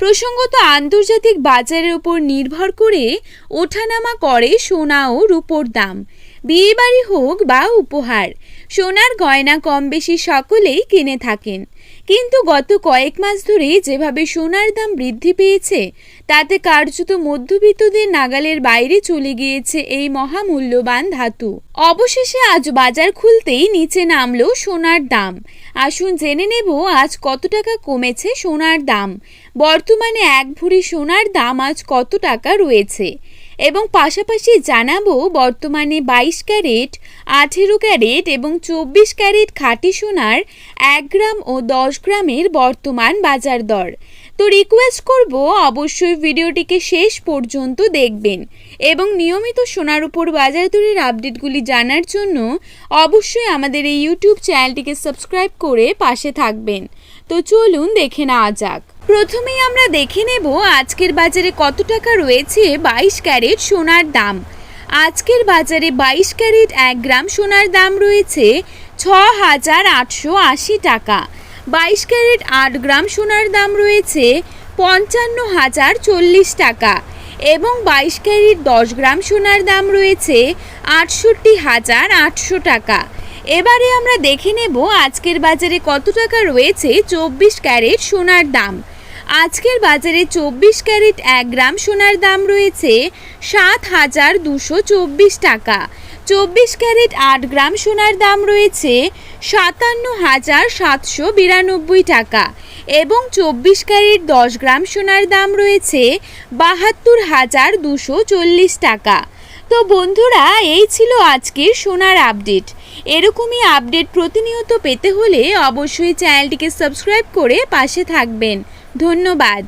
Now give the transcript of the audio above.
প্রসঙ্গত আন্তর্জাতিক বাজারের উপর নির্ভর করে ওঠানামা করে সোনা ও রূপোর দাম। বিয়েবাড়ি হোক বা উপহার, সোনার গয়না কম বেশি সকলেই কিনে থাকেন। কিন্তু গত কয়েক মাস ধরে যেভাবে সোনার দাম বৃদ্ধি পেয়েছে, তাতে কার্যত মধ্যবিত্তদের নাগালের বাইরে চলে গিয়েছে এই মহামূল্যবান ধাতু। অবশেষে আজ বাজার খুলতেই নিচে নামলো সোনার দাম। আসুন জেনে নেব আজ কত টাকা কমেছে সোনার দাম। বর্তমানে এক ভরি সোনার দাম আজ কত টাকা রয়েছে? এবং পাশাপাশি জানাব বর্তমানে বাইশ ক্যারেট, আঠেরো ক্যারেট এবং চব্বিশ ক্যারেট খাঁটি সোনার এক গ্রাম ও দশ গ্রামের বর্তমান বাজার দর। তো রিকোয়েস্ট করব অবশ্যই ভিডিওটিকে শেষ পর্যন্ত দেখবেন এবং নিয়মিত সোনার উপর বাজার দরের আপডেটগুলি জানার জন্য অবশ্যই আমাদের এই ইউটিউব চ্যানেলটিকে সাবস্ক্রাইব করে পাশে থাকবেন। তো চলুন দেখে নেওয়া যাক। প্রথমেই আমরা দেখে নেব আজকের বাজারে কত টাকা রয়েছে বাইশ ক্যারেট সোনার দাম। আজকের বাজারে বাইশ ক্যারেট এক গ্রাম সোনার দাম রয়েছে ছ হাজার আটশো আশি টাকা। বাইশ ক্যারেট আট গ্রাম সোনার দাম রয়েছে পঞ্চান্ন হাজার চল্লিশ টাকা এবং বাইশ ক্যারেট দশ গ্রাম সোনার দাম রয়েছে আটষট্টি হাজার আটশো টাকা। এবারে আমরা দেখে নেব আজকের বাজারে কত টাকা রয়েছে চব্বিশ ক্যারেট সোনার দাম। আজকের বাজারে চব্বিশ ক্যারেট এক গ্রাম সোনার দাম রয়েছে সাত হাজার দুশো চব্বিশ টাকা। চব্বিশ ক্যারেট আট গ্রাম সোনার দাম রয়েছে সাতান্ন হাজার সাতশো বিরানব্বই টাকা এবং চব্বিশ ক্যারেট দশ গ্রাম সোনার দাম রয়েছে বাহাত্তর হাজার দুশো চল্লিশ টাকা। তো বন্ধুরা, এই ছিল আজকের সোনার আপডেট। এরকমই আপডেট প্রতিনিয়ত পেতে হলে অবশ্যই চ্যানেলটিকে সাবস্ক্রাইব করে পাশে থাকবেন। ধন্যবাদ।